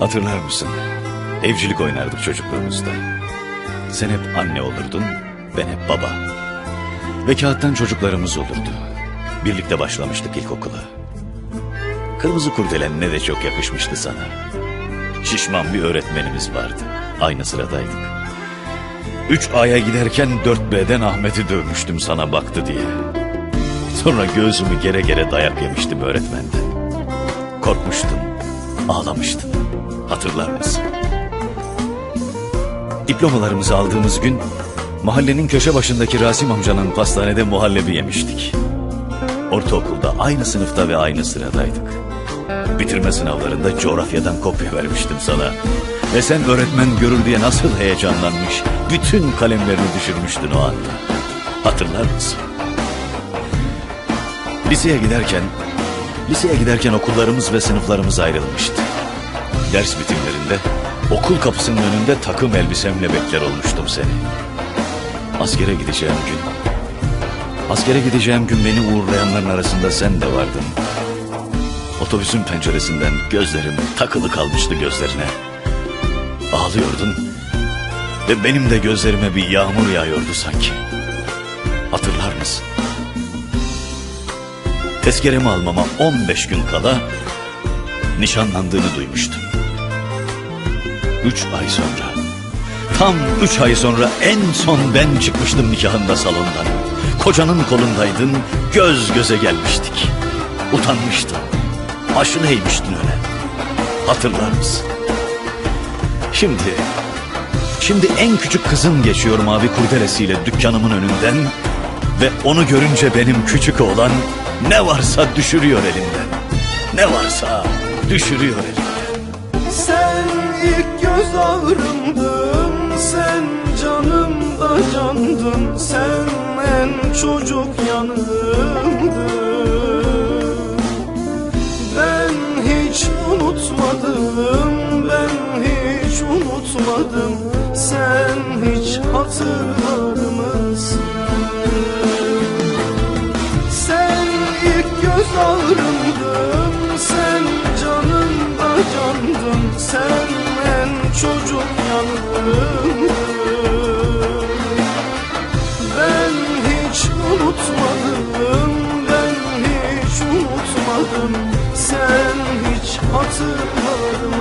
Hatırlar mısın? Evcilik oynardık çocukluğumuzda. Sen hep anne olurdun, ben hep baba. Ve kağıttan çocuklarımız olurdu. Birlikte başlamıştık ilkokula. Kırmızı kurdelen ne de çok yakışmıştı sana. Şişman bir öğretmenimiz vardı. Aynı sıradaydık. Üç A'ya giderken 4B'den Ahmet'i dövmüştüm sana baktı diye. Sonra göğsümü gere gere dayak yemiştim öğretmenden. Korkmuştum, ağlamıştım. Hatırlar mısın? Diplomalarımızı aldığımız gün mahallenin köşe başındaki Rasim amcanın pastanede muhallebi yemiştik. Ortaokulda aynı sınıfta ve aynı sıradaydık. Bitirme sınavlarında coğrafyadan kopya vermiştim sana. Ve sen öğretmen görür diye nasıl heyecanlanmış, bütün kalemlerini düşürmüştün o anda. Hatırlar mısın? Liseye giderken, liseye giderken okullarımız ve sınıflarımız ayrılmıştı. Ders bitimlerinde okul kapısının önünde takım elbisemle bekler olmuştum seni. Askere gideceğim gün, askere gideceğim gün beni uğurlayanların arasında sen de vardın. Otobüsün penceresinden gözlerim takılı kalmıştı gözlerine. Ağlıyordun ve benim de gözlerime bir yağmur yağıyordu sanki. Hatırlar mısın? Tezkeremi almama 15 gün kala nişanlandığını duymuştum. Üç ay sonra, tam üç ay sonra en son ben çıkmıştım nikahında salondan. Kocanın kolundaydın, göz göze gelmiştik. Utanmıştın, başını eğmiştin öne. Hatırlar mısın? Şimdi, şimdi en küçük kızım geçiyor mavi kurdelesiyle dükkanımın önünden ve onu görünce benim küçük oğlan ne varsa düşürüyor elinden. Ne varsa düşürüyor elinden. İlk göz ağrımdın. Sen canımda candın. Sen en çocuk yanımdın. Ben hiç unutmadım. Ben hiç unutmadım. Sen hiç hatırlar mısın? Sen ilk göz ağrımdın unutmadım Ben hiç unutmadım. Sen hiç hatırlar